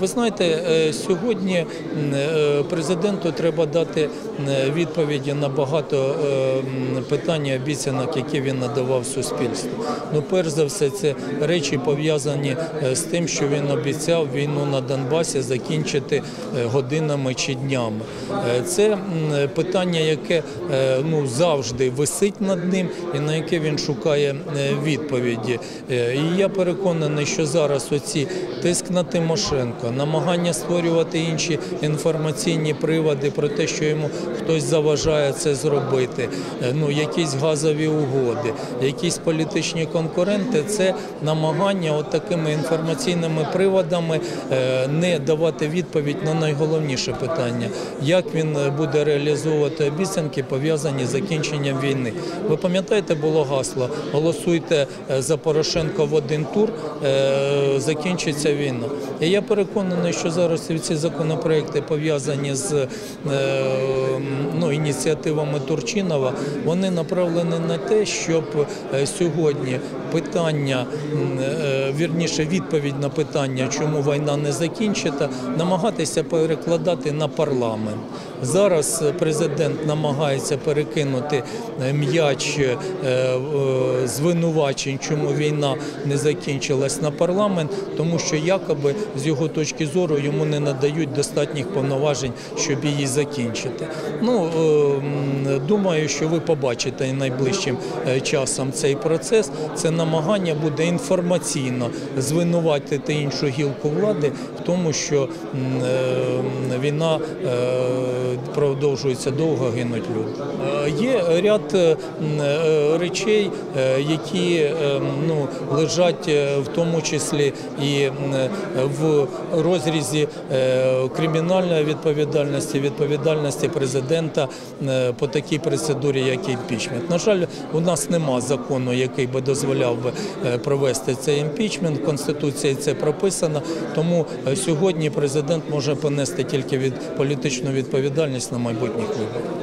Ви знаєте, е, сьогодні е, президенту треба дати відповіді на багато е, питань і обіцянок, які він надавав суспільству. Ну, перш за все, це речі пов'язані е, з тим, що він обіцяв війну на Донбасі закінчити е, годинами чи днями. Е, Це питання, яке е, ну, завжди висить над ним і на яке він шукає е, відповіді. Е, І я переконаний, що зараз оці тиск на Тимошенко, намагання створювати інші інформаційні приводи про те, що йому хтось заважає це зробити, е, ну якісь газові угоди, якісь політичні конкуренти, це намагання от такими інформаційними приводами е, не давати відповідь на найголовніше питання, як він е, буде реалізовувати обіцянки, пов'язані з закінченням війни. Ви пам'ятаєте, було гасло голосуйте за Порошенко в один тур, закінчиться війна. І я переконаний, що зараз ці законопроекти пов'язані з е, ну, ініціативами Турчинова, вони направлені на те, щоб е, сьогодні питання, е, вірніше, відповідь на питання, чому війна не закінчена, намагатися перекладати на парламент. Зараз президент намагається перекинути м'яч звинувачень, чому війна не закінчилась на парламент, тому що якоби з його точки зору йому не надають достатніх повноважень, щоб її закінчити. Ну е, думаю, що ви побачите найближчим е, часом цей процес. Це намагання буде інформаційно звинуватити іншу гілку влади в тому, що е, війна е, продовжується довго, гинуть люди. Е, Є ряд речей, які е, ну, лежать в тому числі і в розрізі е, кримінальної відповідальності, відповідальності президента е, по такій процедурі, як імпічмент. На жаль, у нас нема закону, який би дозволяв е, провести цей імпічмент. В Конституції це прописано. Тому сьогодні президент може понести тільки від політичну відповідальність на майбутніх виборах.